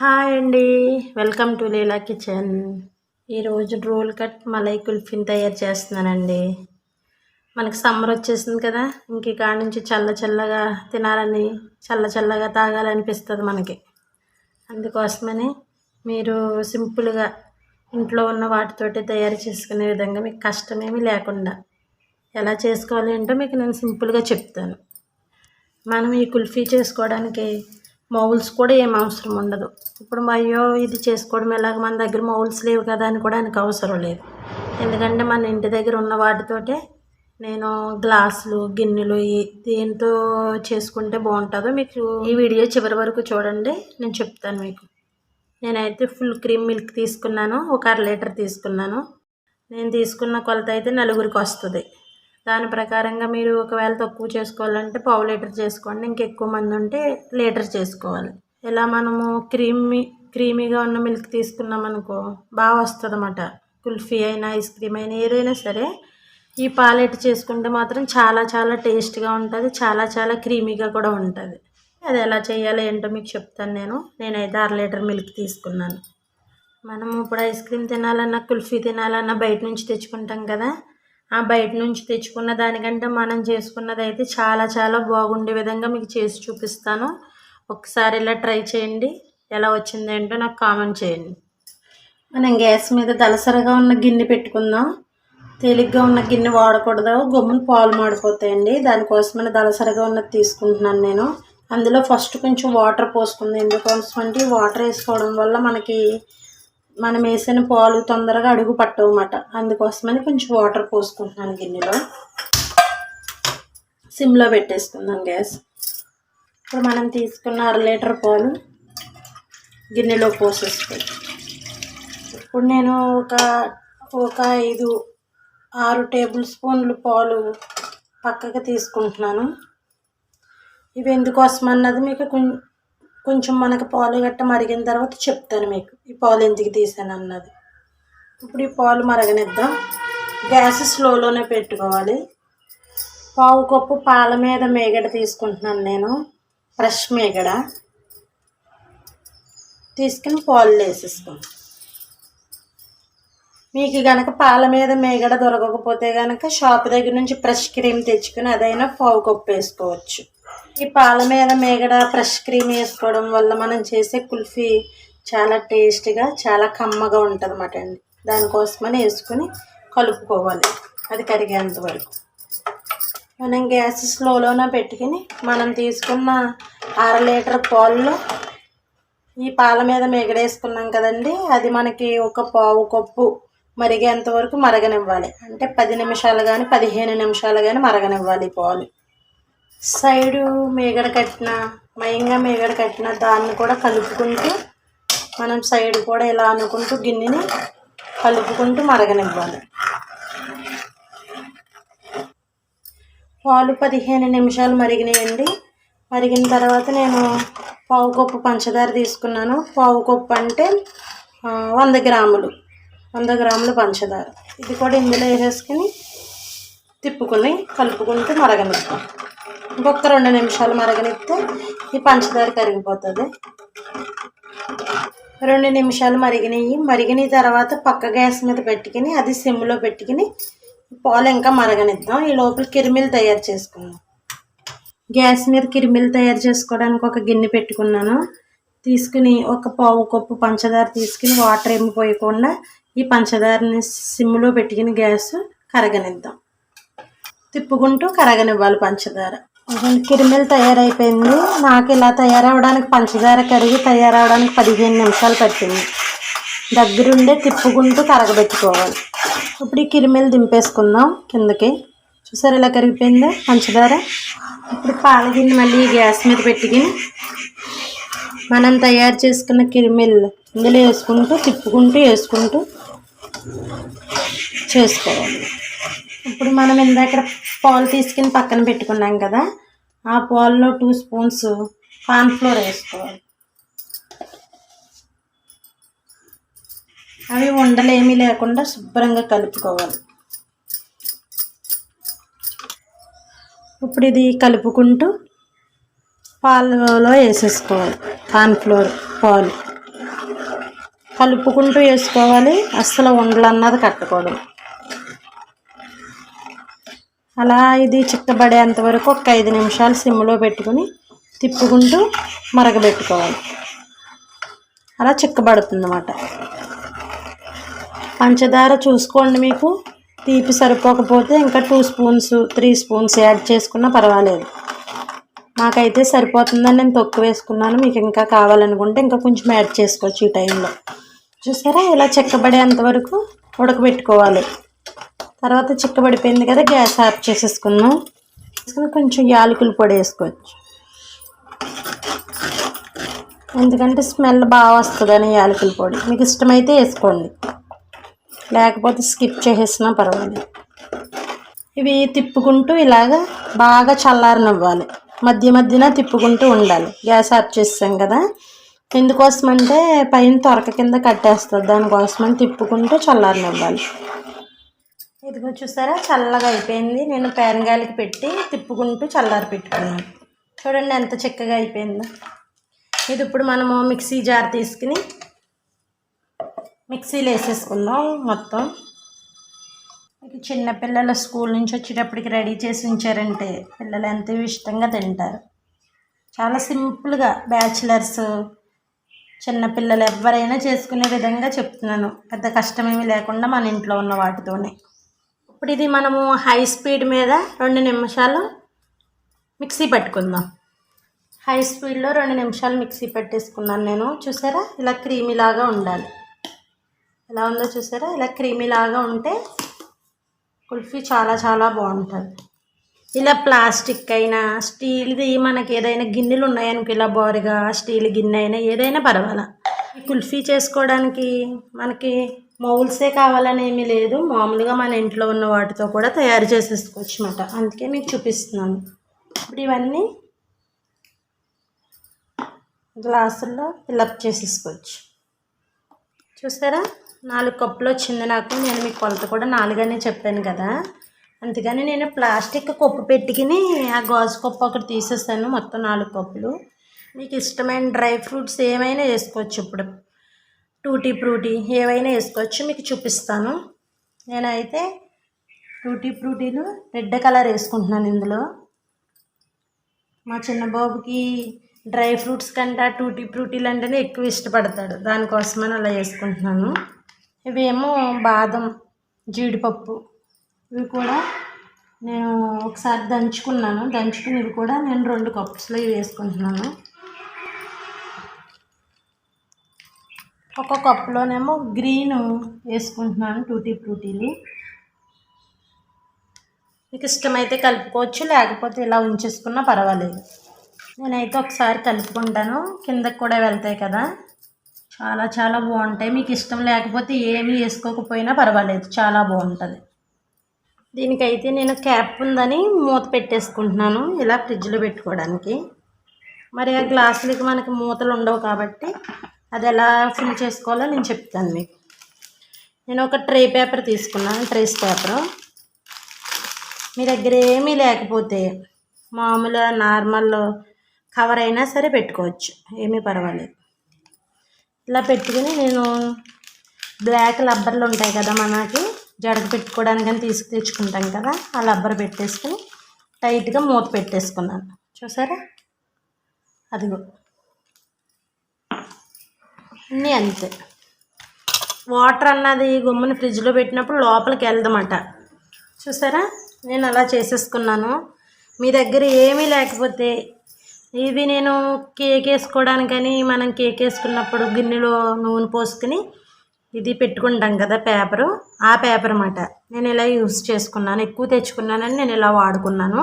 Hi అండి. Welcome to Leela kitchen. ఈరోజు roll cut malai కుల్ఫీని తయారు చేస్తున్నానండి. మనకి సమ్మర్ వచ్చేసింది కదా ఇంక కాడ నుంచి చల్ల చల్లగా తినాలని చల్ల చల్లగా తాగాలనిపిస్తుంది మనకి. అందుకోసమని మీరు సింపుల్గా ఇంట్లో ఉన్న వాటితోటి తయారు చేసుకునే విధంగా మీకు కష్టమేమీ లేకుండా ఎలా చేసుకోవాలి ఏంటో మీకు నేను సింపుల్గా చెప్తాను. మనం ఈ కుల్ఫీ చేసుకోవడానికి మౌల్స్ కూడా ఏం అవసరం ఉండదు. ఇప్పుడు అయ్యో ఇది చేసుకోవడం ఎలాగ? మన దగ్గర మౌల్స్ లేవు కదా అని కూడా ఆయనకు అవసరం లేదు. ఎందుకంటే మన ఇంటి దగ్గర ఉన్న వాటితోటే నేను గ్లాసులు గిన్నెలు దేంతో చేసుకుంటే బాగుంటుందో మీకు ఈ వీడియో చివరి వరకు చూడండి. నేను చెప్తాను మీకు. నేనైతే ఫుల్ క్రీమ్ మిల్క్ తీసుకున్నాను. ఒక అర లీటర్ తీసుకున్నాను. నేను తీసుకున్న కొలత అయితే నలుగురికి వస్తుంది. దాని ప్రకారంగా మీరు ఒకవేళ తక్కువ చేసుకోవాలంటే పావు లీటర్ చేసుకోండి. ఇంకెక్కువ మంది ఉంటే లీటర్ చేసుకోవాలి. ఇలా మనము క్రీమీ క్రీమీగా ఉన్న మిల్క్ తీసుకున్నాం అనుకో బాగా వస్తుంది అన్నమాట కుల్ఫీ అయినా ఐస్ క్రీమ్ అయినా ఏదైనా సరే ఈ పాలెట్ చేసుకుంటే మాత్రం చాలా చాలా టేస్ట్గా ఉంటుంది. చాలా చాలా క్రీమీగా కూడా ఉంటుంది. అది ఎలా చేయాలో ఏంటో మీకు చెప్తాను నేను. నేనైతే అర లీటర్ మిల్క్ తీసుకున్నాను. మనం ఇప్పుడు ఐస్ క్రీమ్ తినాలన్నా కుల్ఫీ తినాలన్నా బయట నుంచి తెచ్చుకుంటాం కదా. బయట నుంచి తెచ్చుకున్న దానికంటే మనం చేసుకున్నది అయితే చాలా చాలా బాగుండే విధంగా మీకు చేసి చూపిస్తాను. ఒకసారి ఇలా ట్రై చేయండి. ఎలా వచ్చింది ఏంటో నాకు కామెంట్ చేయండి. మనం గ్యాస్ మీద దలసరగా ఉన్న గిన్నె పెట్టుకుందాం. తేలిగ్గా ఉన్న గిన్నె వాడకూడదు. గమ్మున పాలు మాడిపోతాయండి. దానికోసమని దలసరగా ఉన్నది తీసుకుంటున్నాను నేను. అందులో ఫస్ట్ కొంచెం వాటర్ పోసుకుంది. ఎందుకోసం అంటే వాటర్ వేసుకోవడం వల్ల మనకి మనం వేసిన పాలు తొందరగా అడుగు పట్టవన్నమాట అందుకోసమని కొంచెం వాటర్ పోసుకుంటున్నాను గిన్నెలో. సిమ్లో పెట్టేసుకుందాం గ్యాస్. ఇప్పుడు మనం తీసుకున్న అర లీటర్ పాలు గిన్నెలో పోసేసుకోవాలి ఇప్పుడు నేను ఒక ఒక ఐదు ఆరు టేబుల్ స్పూన్లు పాలు పక్కకు తీసుకుంటున్నాను. ఇవి ఎందుకోసం అన్నది మీకు కొం- కొంచెం మనకు పాలు గట్ట మరిగిన తర్వాత చెప్తాను మీకు. ఈ పాలు ఎందుకు తీసాను అన్నది. ఇప్పుడు ఈ పాలు మరగనిద్దాం. గ్యాస్ స్లోలోనే పెట్టుకోవాలి. పావు కప్పు పాల మీద మేగడ తీసుకుంటున్నాను నేను. ఫ్రెష్ మేగడ. తీసుకుని పాలు వేసేసుకోండి మీకు గనక పాల మీద మేగడ దొరకకపోతే గనక షాప్ దగ్గర నుంచి ఫ్రెష్ క్రీమ్ తెచ్చుకుని అదైనా పావు కప్పు వేసుకోవచ్చు. ఈ పాల మీద మేగడ ఫ్రెష్ క్రీమ్ వేసుకోవడం వల్ల మనం చేసే కుల్ఫీ చాలా టేస్ట్గా చాలా కమ్మగా ఉంటుంది అన్నమాట అండి. దానికోసమని వేసుకుని కలుపుకోవాలి. అది కరిగేంత వరకు. మనం గ్యాస్ స్లోలోనే పెట్టుకుని మనం తీసుకున్న అర లీటర్ పాల్లో ఈ పాల మీద మిగడేసుకున్నాం కదండి అది మనకి ఒక పావు కప్పు మరిగేంత వరకు మరగనివ్వాలి. అంటే పది నిమిషాలు కానీ పదిహేను నిమిషాలు కానీ మరగనివ్వాలి ఈ పాలు. సైడు మేగడ కట్టిన మయంగా మేగడ కట్టిన దాన్ని కూడా కలుపుకుంటూ మనం సైడ్ కూడా ఇలా అనుకుంటూ గిన్నెని కలుపుకుంటూ మరగనివ్వాలి. పాలు పదిహేను నిమిషాలు మరిగినాయండి. మరిగిన తర్వాత నేను పావు కప్పు పంచదార తీసుకున్నాను. పావు కప్పు అంటే వంద గ్రాములు. వంద గ్రాములు పంచదార. ఇది కూడా ఇందులో వేసేసుకుని తిప్పుకుని కలుపుకుంటూ మరగనిస్తాం ఇంకొక రెండు నిమిషాలు మరగనిస్తే ఈ పంచదార కరిగిపోతుంది. రెండు నిమిషాలు మరిగినాయి మరిగిన తర్వాత పక్క గ్యాస్ మీద పెట్టుకుని అది సిమ్లో పెట్టుకుని పాలు ఇంకా మరగనిద్దాం. ఈ లోపల కిరిమిలు తయారు చేసుకుందాం. గ్యాస్ మీద కిరిమిలు తయారు చేసుకోవడానికి ఒక గిన్నె పెట్టుకున్నాను. తీసుకుని ఒక పావు కప్పు పంచదార తీసుకుని వాటర్ ఏమి పోయకుండా ఈ పంచదారని సిమ్లో పెట్టుకుని గ్యాస్ కరగనిద్దాం. తిప్పుకుంటూ కరగనివ్వాలి పంచదార. కిరిమిల్ కిరిమిలు తయారైపోయింది. నాకు ఇలా తయారవడానికి పంచదార కరిగి తయారవడానికి పదిహేను నిమిషాలు పట్టింది. దగ్గరుండే తిప్పుకుంటూ కరగబెట్టుకోవాలి. ఇప్పుడు ఈ కిరిమిలు దింపేసుకుందాం కిందకి. చూసారు ఇలా కరిగిపోయింది పంచదార? ఇప్పుడు పాలగిన్ని మళ్ళీ గ్యాస్ మీద పెట్టుకుని మనం తయారు చేసుకున్న కిరిమిల్ ఇందులో వేసుకుంటూ తిప్పుకుంటూ వేసుకుంటూ చేసుకోవాలి. ఇప్పుడు మనం ఇందాక పాలు తీసుకుని పక్కన పెట్టుకున్నాం కదా ఆ పాల్లో టూ స్పూన్స్ కార్న్ఫ్లోర్ వేసుకోవాలి. అవి ఉండలేమీ లేకుండా శుభ్రంగా కలుపుకోవాలి. ఇప్పుడు ఇది కలుపుకుంటూ పాలలో వేసేసుకోవాలి కార్న్ఫ్లోర్ పాలు. కలుపుకుంటూ వేసుకోవాలి. అస్సలు ఉండలు అన్నది కట్టకూడదు అలా ఇది చిక్కబడేంత వరకు ఒక ఐదు నిమిషాలు సిమ్లో పెట్టుకుని తిప్పుకుంటూ మరగబెట్టుకోవాలి. అలా చిక్కబడుతుంది అన్నమాట పంచదార చూసుకోండి మీకు. తీపి సరిపోకపోతే ఇంకా two spoons three spoons add చేసుకున్నా పర్వాలేదు. నాకైతే సరిపోతుందని నేను తొక్కు వేసుకున్నాను. మీకు ఇంకా కావాలనుకుంటే ఇంకా కొంచెం యాడ్ చేసుకోవచ్చు ఈ టైంలో. చూసారా? ఇలా చెక్కబడేంత వరకు ఉడకబెట్టుకోవాలి. తర్వాత చిక్కబడిపోయింది కదా గ్యాస్ ఆఫ్ చేసేసుకున్నాం వేసుకుని కొంచెం యాలకుల పొడి వేసుకోవచ్చు. ఎందుకంటే స్మెల్ బాగా వస్తుందని యాలకుల పొడి. మీకు ఇష్టమైతే వేసుకోండి. లేకపోతే స్కిప్ చేసేసినా పర్వాలేదు. ఇవి తిప్పుకుంటూ ఇలాగా బాగా చల్లారనివ్వాలి. మధ్య మధ్యన తిప్పుకుంటూ ఉండాలి. గ్యాస్ ఆఫ్ చేసాం కదా. ఎందుకోసం అంటే పైన తొరక కింద కట్టేస్తుంది. దానికోసమని తిప్పుకుంటూ చల్లారనివ్వాలి. ఇదిగో చూసారా చల్లగా అయిపోయింది. నేను పేరంగాయలకి పెట్టి తిప్పుకుంటూ చల్లారి పెట్టుకున్నాను. చూడండి ఎంత చిక్కగా అయిపోయిందో. ఇది ఇప్పుడు మనము మిక్సీ జార్ తీసుకుని మిక్సీలో వేసేసుకుందాం మొత్తం. ఇక స్కూల్ నుంచి వచ్చేటప్పటికి రెడీ చేసి ఉంచారంటే పిల్లలు ఎంతో ఇష్టంగా తింటారు. చాలా సింపుల్గా బ్యాచిలర్స్ చిన్నపిల్లలు ఎవరైనా చేసుకునే విధంగా చెప్తున్నాను. పెద్ద కష్టమేమీ లేకుండా మన ఇంట్లో ఉన్న వాటితోనే. ఇప్పుడు ఇది మనము హై స్పీడ్ మీద రెండు నిమిషాలు మిక్సీ పట్టుకుందాం. హై స్పీడ్లో రెండు నిమిషాలు మిక్సీ పెట్టేసుకున్నాను నేను. చూసారా? ఇలా క్రీమీ లాగా ఉండాలి. ఎలా ఉందో చూసారా? ఇలా క్రీమీ లాగా ఉంటే కుల్ఫీ చాలా చాలా బాగుంటుంది. ఇలా ప్లాస్టిక్ అయినా స్టీల్ది మనకి ఏదైనా గిన్నెలు ఉన్నాయనుకో ఇలా బోరుగా స్టీల్ గిన్నె అయినా ఏదైనా పర్వాలా. ఈ కుల్ఫీ చేసుకోవడానికి మనకి మౌల్సే కావాలని ఏమీ లేదు. మామూలుగా మన ఇంట్లో ఉన్న వాటితో కూడా తయారు చేసేసుకోవచ్చు అనమాట అందుకే మీకు చూపిస్తున్నాను. ఇప్పుడు ఇవన్నీ గ్లాసుల్లో ఫిల్అప్ చేసేసుకోవచ్చు. చూసారా? నాలుగు కప్పులు వచ్చింది నాకు. నేను మీకు కొలత కూడా నాలుగనే చెప్పాను కదా. అందుకని నేను ప్లాస్టిక్ కప్పు పెట్టుకుని ఆ గాజు కప్పు ఒకటి తీసేస్తాను మొత్తం నాలుగు కప్పులు. మీకు ఇష్టమైన డ్రై ఫ్రూట్స్ ఏమైనా వేసుకోవచ్చు ఇప్పుడు. టూటీ ఫ్రూటీ ఏవైనా వేసుకోవచ్చు మీకు చూపిస్తాను. నేనైతే టూటీ ఫ్రూటీలు రెడ్ కలర్ వేసుకుంటున్నాను ఇందులో. మా చిన్న బాబుకి డ్రై ఫ్రూట్స్ కంటే ఆ టూటీ ఫ్రూటీలు అంటేనే ఎక్కువ ఇష్టపడతాడు. దానికోసమని అలా వేసుకుంటున్నాను. ఇవేమో బాదం జీడిపప్పు ఇవి కూడా నేను ఒకసారి దంచుకున్నాను. దంచుకుని ఇవి కూడా నేను రెండు కప్స్లో ఇవి వేసుకుంటున్నాను. ఒక కప్లోనేమో గ్రీన్ వేసుకుంటున్నాను టూటీ ఫ్రూటీలు. మీకు ఇష్టమైతే కలుపుకోవచ్చు లేకపోతే ఇలా ఉంచేసుకున్నా పర్వాలేదు. నేనైతే ఒకసారి కలుపుకుంటాను. కిందకి కూడా వెళ్తాయి కదా. చాలా చాలా బాగుంటాయి. మీకు ఇష్టం లేకపోతే ఏమీ వేసుకోకపోయినా పర్వాలేదు. చాలా బాగుంటుంది. దీనికైతే నేను క్యాప్ ఉందని మూత పెట్టేసుకుంటున్నాను ఇలా ఫ్రిడ్జ్లో పెట్టుకోవడానికి. మరి ఆ గ్లాసులకి మనకి మూతలు ఉండవు కాబట్టి అది ఎలా ఫిల్ చేసుకోవాలో నేను చెప్తాను మీకు. నేను ఒక ట్రే పేపర్ తీసుకున్నాను ట్రేస్ పేపరు. మీ దగ్గర ఏమీ లేకపోతే మామూలుగా నార్మల్ కవర్ అయినా సరే పెట్టుకోవచ్చు ఏమీ పర్వాలేదు. ఇలా పెట్టుకుని నేను బ్లాక్ రబ్బర్లు ఉంటాయి కదా మనకి జడకు పెట్టుకోవడానికి తీసుకు తెచ్చుకుంటాం కదా ఆ రబ్బర్ పెట్టేసుకుని టైట్గా మూత పెట్టేసుకున్నాను చూసారా? అదిగో. అన్నీ అంతే. వాటర్ అన్నది గుమ్మని ఫ్రిడ్జ్లో పెట్టినప్పుడు లోపలికి వెళ్దమాట. చూసారా? నేను అలా చేసేసుకున్నాను. మీ దగ్గర ఏమీ లేకపోతే ఇవి నేను కేక్ వేసుకోవడానికని మనం కేక్ వేసుకున్నప్పుడు గిన్నెలో నూనె పోసుకుని ఇది పెట్టుకుంటాం కదా పేపరు. ఆ పేపర్ అన్నమాట. నేను ఇలా యూస్ చేసుకున్నాను. ఎక్కువ తెచ్చుకున్నానని నేను ఇలా వాడుకున్నాను.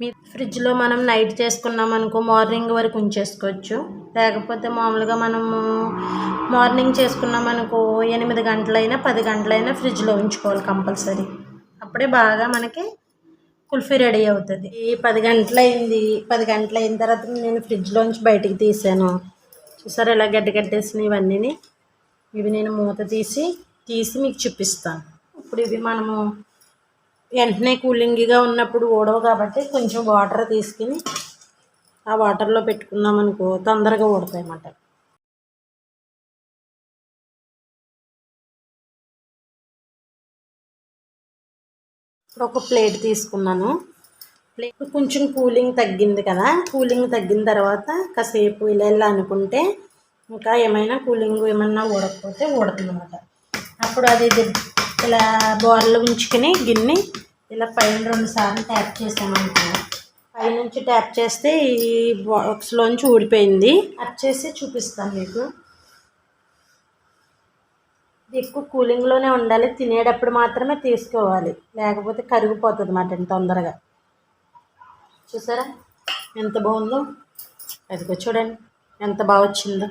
మీ ఫ్రిడ్జ్లో మనం నైట్ చేసుకున్నాం అనుకో మార్నింగ్ వరకు ఉంచేసుకోవచ్చు. లేకపోతే మామూలుగా మనము మార్నింగ్ చేసుకున్నాం అనుకో ఎనిమిది గంటలైనా పది గంటలైనా ఫ్రిడ్జ్లో ఉంచుకోవాలి కంపల్సరీ. అప్పుడే బాగా మనకి కుల్ఫీ రెడీ అవుతుంది. ఈ పది గంటలైంది పది గంటలు అయిన తర్వాత నేను ఫ్రిడ్జ్లోంచి బయటికి తీసాను. చూసారు ఇలా గడ్డ కట్టేసిన ఇవన్నీ ఇవి నేను మూత తీసి తీసి మీకు చూపిస్తాను. ఇప్పుడు ఇవి మనము వెంటనే కూలింగ్గా ఉన్నప్పుడు ఊడవు కాబట్టి కొంచెం వాటర్ తీసుకుని ఆ వాటర్లో పెట్టుకున్నాం అనుకో తొందరగా ఊడతాయి అన్నమాట. ఇప్పుడు ఒక ప్లేట్ తీసుకున్నాను. ప్లేట్ కొంచెం కూలింగ్ తగ్గింది కదా కూలింగ్ తగ్గిన తర్వాత కాసేపు ఇలా ఇలా అనుకుంటే ఇంకా ఏమైనా కూలింగ్ ఏమన్నా ఊడకపోతే ఊడుతుందన్నమాట అప్పుడు అది ఇది ఇలా బోర్లో ఉంచుకుని గిన్నె ఇలా పైన రెండు సార్లు ట్యాప్ చేసామనుకో పైనుంచి ట్యాప్ చేస్తే ఈ బాక్స్లోంచి ఊడిపోయింది. కట్ చేసి చూపిస్తాను మీకు. ఎక్కువ కూలింగ్లోనే ఉండాలి తినేటప్పుడు మాత్రమే తీసుకోవాలి. లేకపోతే కరిగిపోతుంది అన్నమాట తొందరగా. చూసారా? ఎంత బాగుందో? అదిగో చూడండి ఎంత బాగా వచ్చిందో.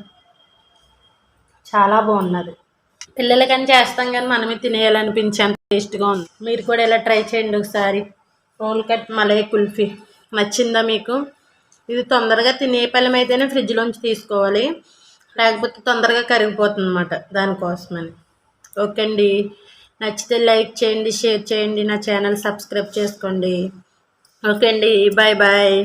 చాలా బాగున్నది. పిల్లలకని చేస్తాం కానీ మనమే తినేయాలనిపించే అంత టేస్ట్గా ఉంది. మీరు కూడా ఇలా ట్రై చేయండి ఒకసారి. Roll cut malai kulfi. నచ్చిందా మీకు? ఇది తొందరగా తినే పళ్ళం అయితేనే ఫ్రిడ్జ్లోంచి తీసుకోవాలి. లేకపోతే తొందరగా కరిగిపోతుంది అనమాట దానికోసమని. ఓకే అండి. నచ్చితే లైక్ చేయండి షేర్ చేయండి నా ఛానల్ సబ్స్క్రైబ్ చేసుకోండి. ఓకే అండి. Bye bye.